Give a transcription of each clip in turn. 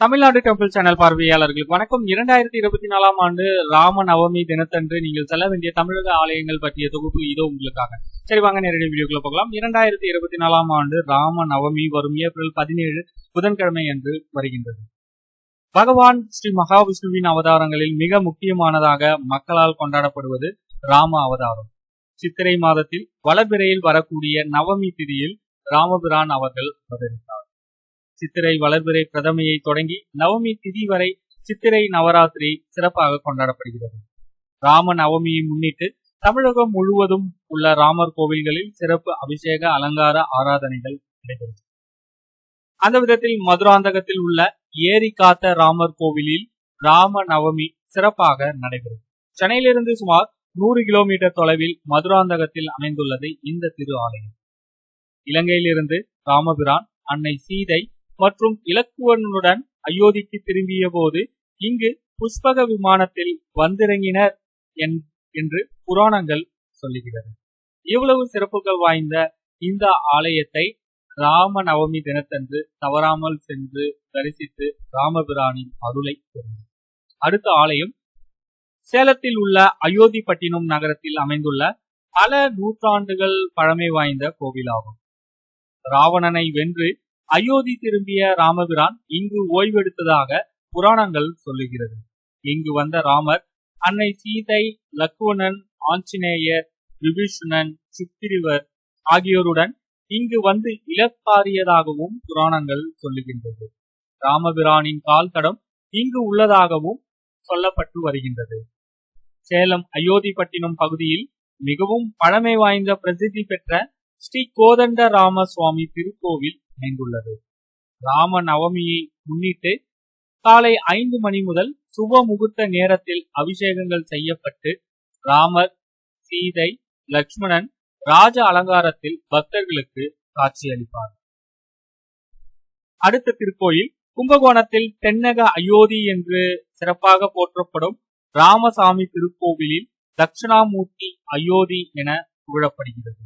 Tamil Nadu temple channel பார்வையாளர்களுக்கு வணக்கம். இரண்டாயிரத்தி இருபத்தி நாலாம் ஆண்டு ராம நவமி தினத்தன்று நீங்கள் செல்ல வேண்டிய தமிழக ஆலயங்கள் பற்றிய தொகுப்பு இதோ உங்களுக்காக. சரி வாங்க நேரடி வீடியோக்குள்ள போகலாம். இரண்டாயிரத்தி இருபத்தி நாலாம் ஆண்டு ராம நவமி வரும் ஏப்ரல் பதினேழு புதன்கிழமை அன்று வருகின்றது. பகவான் ஸ்ரீ மகாவிஷ்ணுவின் அவதாரங்களில் மிக முக்கியமானதாக மக்களால் கொண்டாடப்படுவது ராம அவதாரம். சித்திரை மாதத்தில் வளர்பிறையில் வரக்கூடிய நவமி திதியில் ராமபிரான் அவர்கள் அவதரித்தார். சித்திரை வளர்பிறை பிரதமையை தொடங்கி நவமி திதி வரை சித்திரை நவராத்திரி சிறப்பாக கொண்டாடப்படுகிறது. ராம நவமியை முன்னிட்டு தமிழகம் முழுவதும் உள்ள ராமர் கோவில்களில் சிறப்பு அபிஷேக அலங்கார ஆராதனைகள் நடைபெறும் அந்த விதத்தில் மதுராந்தகத்தில் உள்ள ஏரி காத்த ராமர் கோவிலில் ராம நவமி சிறப்பாக நடைபெறும். சென்னையிலிருந்து சுமார் நூறு கிலோமீட்டர் தொலைவில் மதுராந்தகத்தில் அமைந்துள்ளது இந்த திரு ஆலயம் இலங்கையிலிருந்து ராமபிரான் அன்னை சீதை மற்றும் இலக்குவனுடன் அயோத்திக்கு திரும்பிய போது இங்கு புஷ்பக விமானத்தில் வந்திறங்கினர் என்று புராணங்கள் சொல்லுகிறது. இவ்வளவு சிறப்புகள் வாய்ந்த இந்த ஆலயத்தை ராம நவமி தினத்தன்று தவறாமல் சென்று தரிசித்து ராமபிரானின் அருளை பெறும் அடுத்த ஆலயம் சேலத்தில் உள்ள அயோத்திப்பட்டினம் நகரத்தில் அமைந்துள்ள பல நூற்றாண்டுகள் பழமை வாய்ந்த கோவிலாகும். ராவணனை வென்று அயோத்தி திரும்பிய ராமபிரான் இங்கு ஓய்வெடுத்ததாக புராணங்கள் சொல்லுகிறது. இங்கு வந்த ராமர் அன்னை சீதை லக்குவனன் ஆஞ்சநேயர் விபீஷணன் சுக்கிரிவர் ஆகியோருடன் இங்கு வந்து இலக்காரியதாகவும் புராணங்கள் சொல்லுகின்றது. ராமபிரானின் கால் தடம் இங்கு உள்ளதாகவும் சொல்லப்பட்டு வருகின்றது. சேலம் அயோத்திப்பட்டினம் பகுதியில் மிகவும் பழமை வாய்ந்த பிரசித்தி பெற்ற ஸ்ரீ கோதண்ட ராமசுவாமி திருக்கோவில் அமைந்துள்ளது ராம நவமியை முன்னிட்டு காலை ஐந்து மணி முதல் சுப முகூர்த்த நேரத்தில் அபிஷேகங்கள் செய்யப்பட்டு ராமர் சீதை லக்ஷ்மணன் ராஜ அலங்காரத்தில் பக்தர்களுக்கு காட்சியளிப்பார் அடுத்த திருக்கோயில் கும்பகோணத்தில் தென்னக அயோத்தி என்று சிறப்பாக போற்றப்படும் ராமசாமி திருக்கோவிலில் தட்சிணாமூர்த்தி அயோத்தி என புகழப்படுகிறது.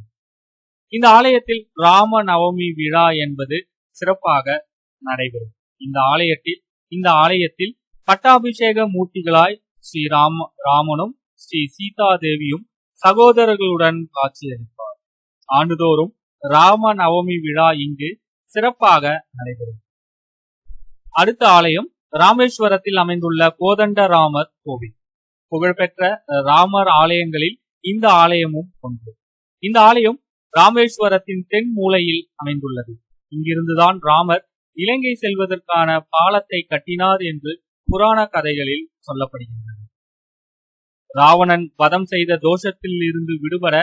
இந்த ஆலயத்தில் ராம நவமி விழா என்பது சிறப்பாக நடைபெறும். இந்த ஆலயத்தில் இந்த ஆலயத்தில் பட்டாபிஷேக மூர்த்திகளாய் ஸ்ரீ ராம ராமனும் ஸ்ரீ சீதா தேவியும் சகோதரர்களுடன் காட்சியளிப்பார். ஆண்டுதோறும் ராம நவமி விழா இங்கு சிறப்பாக நடைபெறும். அடுத்த ஆலயம் ராமேஸ்வரத்தில் அமைந்துள்ள கோதண்ட ராமர் கோவில். புகழ்பெற்ற ராமர் ஆலயங்களில் இந்த ஆலயமும் ஒன்று. இந்த ஆலயம் ராமேஸ்வரத்தின் தென் மூலையில் அமைந்துள்ளது. இங்கிருந்துதான் ராமர் இலங்கை செல்வதற்கான பாலத்தை கட்டினார் என்று புராண கதைகளில் சொல்லப்படுகின்றது. ராவணன் வதம் செய்த தோஷத்தில் இருந்து விடுபட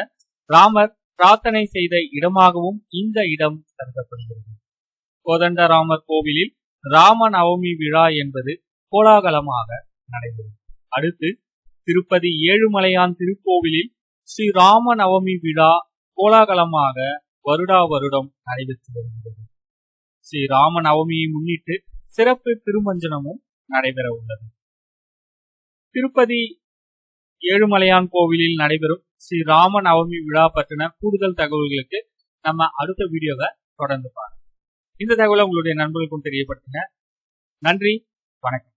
ராமர் பிரார்த்தனை செய்த இடமாகவும் இந்த இடம் கருதப்படுகிறது. கோதண்டராமர் கோவிலில் ராம நவமி விழா என்பது கோலாகலமாக நடைபெறும். அடுத்து திருப்பதி ஏழுமலையான் திருக்கோவிலில் ஸ்ரீ ராம நவமி விழா கோலாகலமாக வருடா வருடம் நடைபெற்று வருகிறது. ஸ்ரீ ராம நவமியை முன்னிட்டு சிறப்பு திருமஞ்சனமும் நடைபெற உள்ளது. திருப்பதி ஏழுமலையான் கோவிலில் நடைபெறும் ஸ்ரீ ராம நவமி விழா பற்றின கூடுதல் தகவல்களுக்கு நம்ம அடுத்த வீடியோவை தொடர்ந்து பாருங்க இந்த தகவலை உங்களுடைய நண்பர்களுக்கும் தெரியப்படுத்துங்க. நன்றி. வணக்கம்.